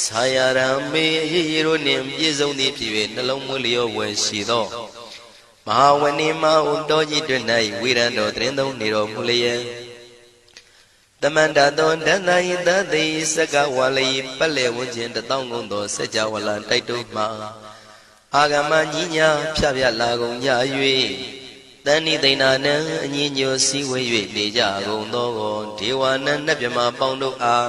ဆာယရံမေအရေးရတို့နှင့်ပြည့်စုံသည်ဖြစ်၍နှလုံးမွေးလျောဝယ်ရှိသောမဟာဝဏိမဟုတောကြီးတွင်၌ဝိရံတော်တရင်သုံးနေတော်မူလျက်တမန္တသောဒန္တယိတသိစကဝါလိပက်လေဝန်းကျင်တထောင်ကုန်သောစัจ java လာတိုက်တုမှအာဂမညီညာဖြဖြလာကုန်ကြ၍တန်ဤသိဏနံအညီညွတ်စည်းဝေး၍နေကြကုန်သောဒေဝနံနတ်မြမပေါင်းတို့အား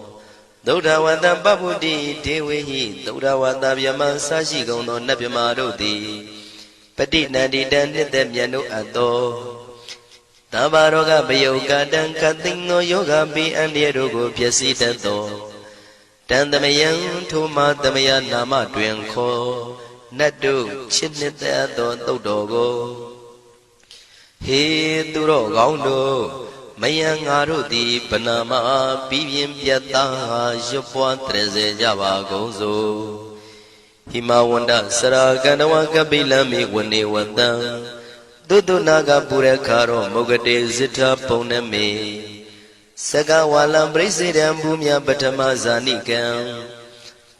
သုဒ္ဓဝတ္တပပ္ပုတိဒေဝေဟိသုဒ္ဓဝတ္တဗျမဆရှိကုန်သောနတ်ဗျမတို့သည်ပฏิနန္တိတံနှစ်သက်မြတ်တို့အပ်သောတဘာရောဂပယုတ်ကတံကသိင်သောယောဂပိအန္တရတို့ကိုဖြစ်စီတတ်သောတန်သမယံထိုမသမယနာမတွင်ခေါ်နတ်တို့ချစ်နှစ်သက်သောသုတ်တော်ကိုဟေသူတော်ကောင်းတို့ မယံငါတို့သည်ဗနာမပြီးပြင်းပြတ်သားရွတ်ပွားတရစေကြပါကုန်စို့ဟိမဝန္တစရာကန္တဝကပိလမိဝနေဝတံသုတ္တနာကပုရခါရောမုဂတေဇိထပုံနမေစကဝါလံပရိစေတံဘူမြပထမဇာနိကံ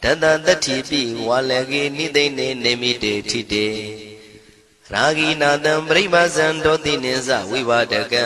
တတတတ္ထိပိဝါလကေနိသိနေနေမိတေထိတေရာဂိနာတံပရိမဇံတောတိနိသဝိဝဒကံ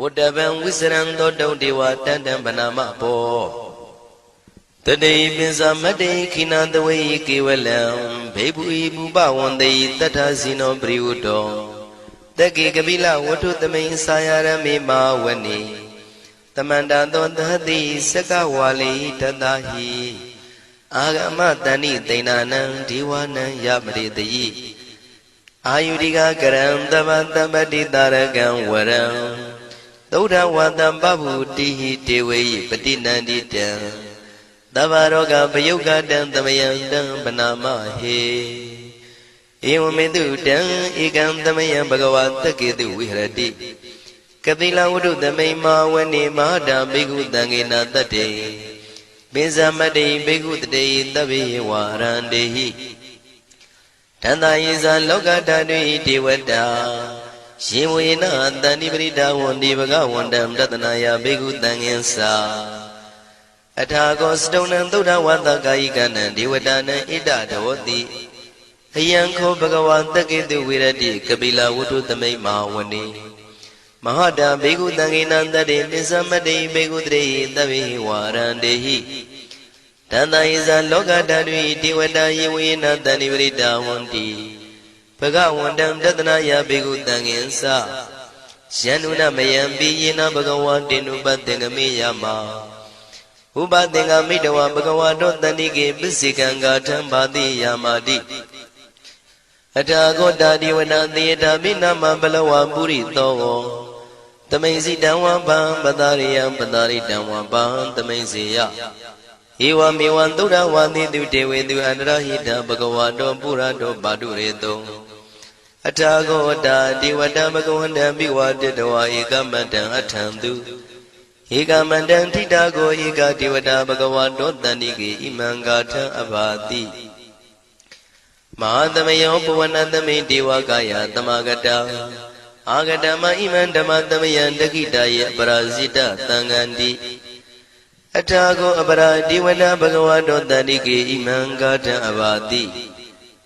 ဝတ္တဗံဝိစရံသောတုံဒေဝတန္တံဗနာမဘောတတိပိစမတ္တိခိနသဝေကေဝလံဘေဘူဤဘူပဝန္တိတထဇိနောပရိဝတ္တောတကေကပိလဝတ္ထုသမိန်စာယရမေမာဝနိတမန္တသောသတိစကဝါလိတတဟိအာဂမတဏိတိဏနံဒေဝနံယပရိတယိအာယုရိကကရံတမတမတိတာရကံဝရံ သုဒ္ဓဝတံပဗုတိဟိတေဝေယပတိနန္တိတံသဗ္ဗရောဂပယုတ်ကတံသမယံတံပနာမဟေဧဝမေတုတံဧကံသမယံဘဂဝါတကေတုဝိဟရတိကတိလဝုဒ္ဓသမိန်မာဝနေမဟာတာဘိက္ခုတံဃေနာတတ္တေပိဇမတေဘိက္ခုတတေတဗ္ဗေဝါရန္တေဟိတန္တာယေဇာလောကဓာတုဣဒေဝတာ ရှင်ဝေနတန္တိပရိဒဝန္ဒီဘဂဝန္တံတတနာယဘိက္ခုတံဃင်္စာအထာကောစတုံနံသုဒ္ဓဝါသကာယိကနံဒေဝတာနံဣဒဒေဝတိအယံခောဘဂဝါတကေတုဝိရတိကပိလဝတ္ထုသမိတ်မာဝနေမဟာတာဘေကုတံကိနံတတေပစ္စမတေဘေကုတရေတဗေဝါရန္တေဟိတန္တယဇလောကဓာတုဒေဝတာယေဝေနတဏိပရိတာဝန္တိ ဘဂဝန္တံတတနာယဘေကုတံကိဉ္စယန္နုနမယံပိယေနဘဂဝါတေနုပတ္တေငမေယမဥပသင်္ကမိတဝဘဂဝါတောတဏိကေပစ္စေကံဂါထံဘာတိယာမာတိအထာဂောတာဒီဝနာသေတာမိနာမဘလဝပုရိသောတမိန်စီတံဝံပံပတာရိယံပတာရိတံဝံပံတမိန်စီယဧဝမေဝံသုဒ္ဓဝါတိတုတေဝေတုအန္တရဟိတဘဂဝါတောပုရတောပါတုရေတော အထာဂောတာဒီဝတံဘဂဝန္တံမိဝတတဝါဧကမတံအထံတုဧကမန္တံထိတာကိုဧကတိဝတာဘဂဝါတောတန္တိကေဣမံဂါထံအဘာတိမဟာသမယောပဝနသမိဒေဝကာယသမဂတာအာဂတမဣမံဓမ္မသမယံတခိတယေအပရာဇိတသံဃန္တိအထာကိုအပရာဒီဝနဘဂဝတောတန္တိကေဣမံဂါထံအဘာတိ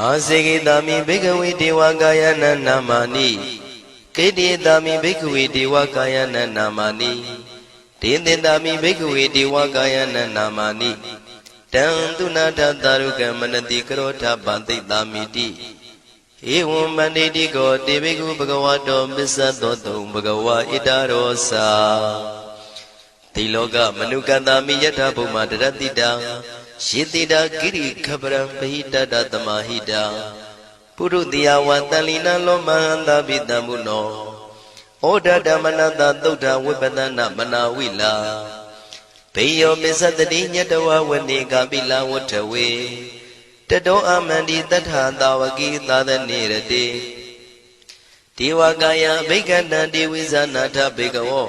အာစေကိတာမိဘိက္ခဝေဒေဝကာယနာနာမာနိကေတိတာမိဘိက္ခဝေဒေဝကာယနာနာမာနိဒေသင်တာမိဘိက္ခဝေဒေဝကာယနာနာမာနိတံသူနာထသာရုကမနတိကရောထပန္တိတာမိတိဧဝံမန္တိတိကောတေဘိကုဘဂဝတောပစ္စသောတုံဘဂဝါဣတရောစာတိလောကမနုကတမိယထဘုမတရတိတာ ယေတိတာကိရိခပရံပဟိတတသမဟိတာပုရုတိယဝတန်လီနာလောမဟန္တာပိတံမုနောဩဒဓမ္မနတသုဒ္ဓဝိပဒနာမနာဝိလာဘေယောမစ္စတတိညတဝဝနေကပိလဝထဝေတတောအမန္တိတထသာဝကိသာသနေရတိဒေဝကာယဘိက္ခန္တံဒေဝိဇာနာထဘေကဝော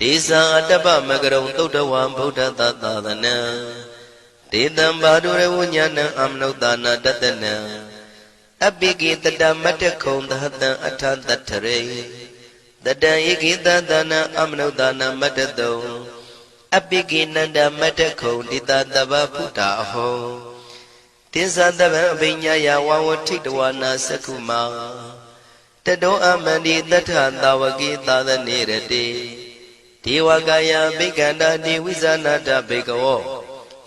ဒေသံအတ္တပမကရုံသုတ်တဝံဗုဒ္ဓသာသသနံ ဒေတံဘာဒုရဝဉ္ဇဏံအမနုဿာနာတတနံအပိကိတတမတ္တခုံသဟတံအထတထရေတတံဧကိတသနံအမနုဿာနာမတ္တတုံအပိကိနန္ဒမတ္တခုံတိတတဗဗုဒ္ဓအဟောတိသတဗံအဘိညာယဝဝထိတဝနာသက္ခုမာတတောအမန္တိတထသာဝကိသာသနေရတိဒေဝကာယဘိက္ခန္တာဒေဝိဇာနာတဘေကဝော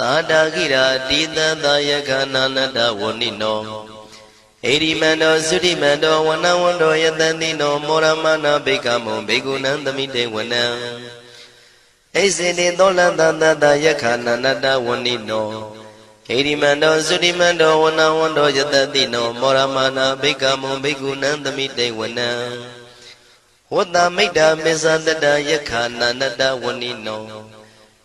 သာတာကိရာတိတသာယကနာနတဝဏိနောဣရိမန္တောသုရိမန္တောဝနဝန္တောယတတိနောမောရမနာဘိကမောဘေကုဏံသမိတေဝနံဣစေတိသောလန္တတတယခာနန္တဝဏိနောဣရိမန္တောသုရိမန္တောဝနဝန္တောယတတိနောမောရမနာဘိကမောဘေကုဏံသမိတေဝနံဝတ္တမိတ်တာမေဇတတယခာနန္တဝဏိနော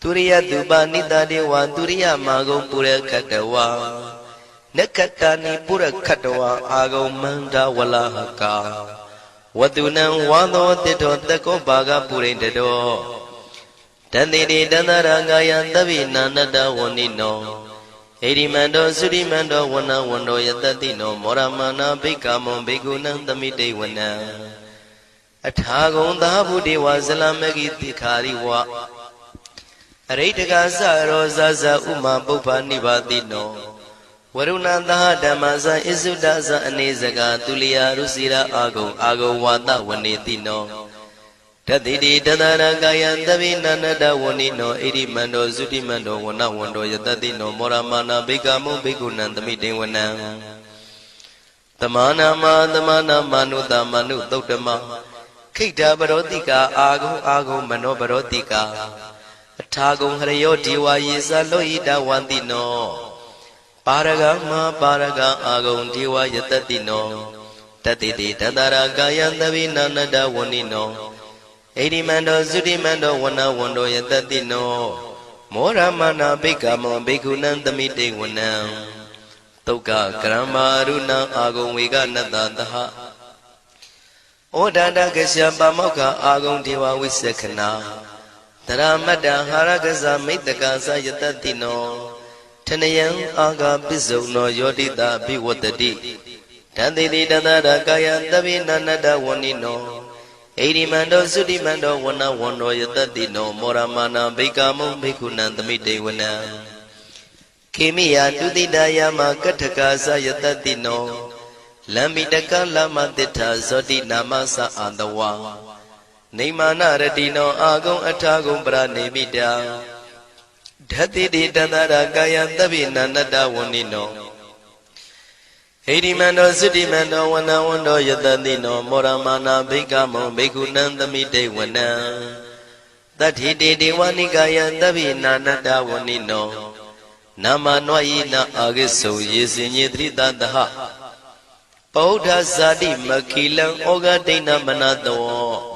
သူရိယသူပနိတတေဝံသူရိယမာဂုံပုရခတဝါနက္ခတနိပုရခတဝါအာဂုံမန္တဝလဟကာဝတုနံဝါသောတိတောတကောပါကပုရိတတောတန်တိတိတန္တရာငာယံသဗ္ဗိနန္တဝဏိနောဣတိမန္တောသုတိမန္တောဝနဝန္တောယတတိနောမောရမနာဘိက္ခမောဘိက္ခုနံသမိတေဝနံအထာဂုံသာဘုဒေဝဇလမဂိတိခာရိဝ အရိတကသရောဇဇဥမာပုပ္ပနိဗ္ဗာတိနောဝရုဏသဟဓမ္မဇဣစုဒဇအနေစကသူလျာရုစီရာအာဂုံအာဂုံဝါဒဝနေတိနောတတိတိတတရကာယံသဗိနန္တဝဏိနောဣရိမန္တောသုတိမန္တောဝနဝန္တောယတတိနောမောရမာနာဘိကမုဘိကုဏံသမိတေဝနံတမနာမတမနာမနုတမနုသုတ်တမခိတ္တပရောတိကာအာဂုံအာဂုံမနောပရောတိကာ အထာဂုံဟရယောဒေဝယေသလောဣတဝန္တိနောပါရဂမပါရဂအာဂုံဒေဝယတတိနောတတိတိတတရာကာယံသဗိနာနတဝဏိနောဣတိမန္တောသုတိမန္တောဝနဝန္တောယတတိနောမောရမနာဘိက္ခမောဘိက္ခုနံသမိတေဝနံတုတ်ကကရမရုဏအာဂုံဝေကနတသဟဩဒန္တကရှပမောက္ခအာဂုံဒေဝဝိသခနာ တရမတ္တဟာရကဇမိတ္တကသယတတိနောထနယံအာဂပစ္စုံနောယောတိတာဘိဝတ္တိတန်တိတိတတရကာယသဗိနန္တဝဏိနောဣရိမန္တောသုတိမန္တောဝနဝန္တောယတတိနောမောရမာနာဘိကာမုံဘိက္ခုနံသမိတေဝနံခေမိယတုတိတယမကထကာသယတတိနောလမ္မိတကလမတိထာဇောတိနာမသအာတဝါ နေမာနရတိနောအာဂုံအထာဂုံပရနေမိတာဓတ္တိတိတတရာကာယသဗ္ဗိနန္တဝဏိနောဟိရိမန္တောသုတိမန္တောဝနဝန္တောယတတိနောမောရမာနာဘိကမောဘိက္ခုနံသမိတေဝနံတတိတေဒေဝနိကာယသဗ္ဗိနာနတဝဏိနောနာမနွာယိနာအာဂိစုံယေစင်ညေတိတတဟပောဓဇာတိမခိလံဩဃဒိဏမနတော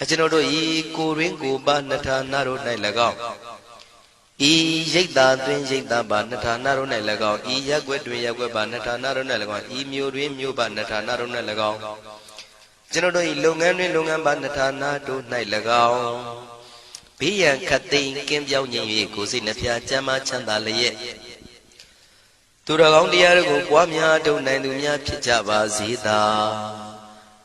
အကျွန်ုပ်တို့ဤကိုရင်းကိုပါနှထာနာတို့၌၎င်းဤရိတ်တာတွင်ရိတ်တာပါနှထာနာတို့၌၎င်းဤရက်ွက်တွင်ရက်ွက်ပါနှထာနာတို့၌၎င်းဤမြို့တွင်မြို့ပါနှထာနာတို့၌၎င်းကျွန်ုပ်တို့ဤလုပ်ငန်းတွင်လုပ်ငန်းပါနှထာနာတို့၌၎င်းဘေးရန်ခတ်သိမ်းကင်းပြောင်းခြင်း၍ကိုယ်စိတ်နှဖျားချမ်းသာချမ်းသာလျက်သူတော်ကောင်းတရားတို့ကိုပွားများထုတ်နိုင်သူများဖြစ်ကြပါစေသာ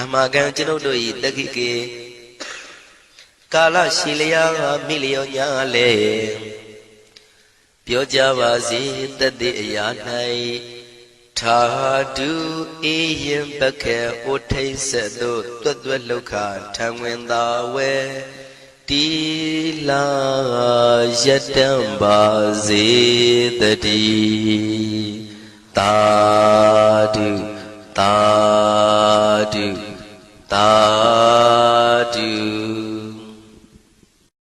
အမကံကျွန်ုပ်တို့၏တက္ခိကေကာလရှိလျာမိလျောညာလေပြောကြပါစေတသက်အရာ၌ထာတုအေယံပခေဩထိတ်ဆက်သို့တွတ်တွတ်လောက်ခထံဝင်သာဝဲတီလာယတံပါစေတတိတာ တာတုတာတု